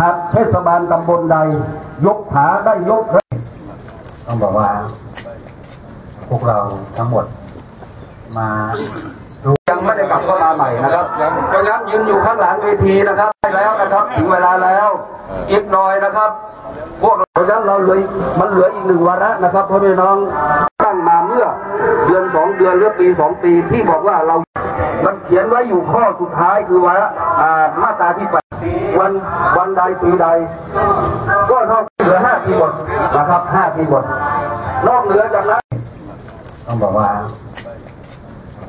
หากเทศบาลตำบลใด ยกขาได้ยกต้องบอกว่า พวกเราทั้งหมดมายังไม่ได้กลับเข้ามาใหม่นะครับเพราะงั้นยืนอยู่ข้างหลังเวทีนะครับได้แล้วนะครับ ถึงเวลาแล้วอีกหน่อยนะครับ พวกเราเพราะฉะนั้นเราเลยมันเหลืออีกหนึ่งวาระนะครับพ่อแม่น้องตั้งมาเมื่อเดือนสองเดือนหรือปีสองปีที่บอกว่าเรามันเขียนไว้อยู่ข้อสุดท้ายคือวาระอ่ามาตราที่แป วันวันใดปีใด ก็เท่าเหลือห้าปีหมดนะครับห้าปีหมดนอกเหนือจากนั้นต้องบอกว่า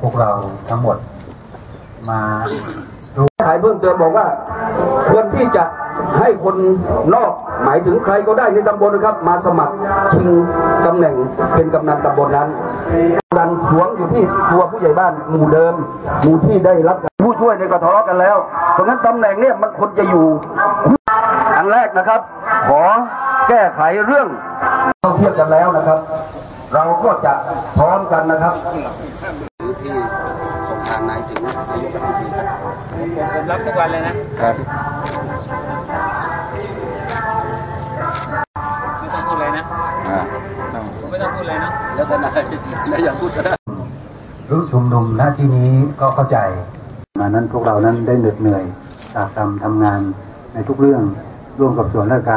พวกเราทั้งหมด มาขายเพิ่มเติมบอกว่าควรที่จะให้คนนอกหมายถึงใครก็ได้ในตำบลนะครับ มาสมัครชิงตำแหน่งเป็นกำนันตำบลนั้นดันสวมอยู่ที่ตัวผู้ใหญ่บ้านหมู่เดิมหมู่ที่ได้รับการ ช่วยในกทะเลาะกันแล้ว เพราะงั้นตำแหน่งเนี่ยมันควรจะอยู่ อันแรกนะครับ ขอแก้ไขเรื่องเราเทียบกันแล้วนะครับ เราก็จะพร้อมกันนะครับที่ส่งทางนายถึงนายกรัฐมนตรีผมรับทุกวันเลยนะครับไม่ต้องพูดอะไรนะผมไม่ต้องพูดอะไรนะแล้วแต่นายนายอยากพูดก็ได้รู้ชุมนุมณที่นี้ก็เข้าใจ มานั้นพวกเรานั้นได้เหน็ดเหนื่อยจากทำทำงานในทุกเรื่องร่วมกับส่วนราชการ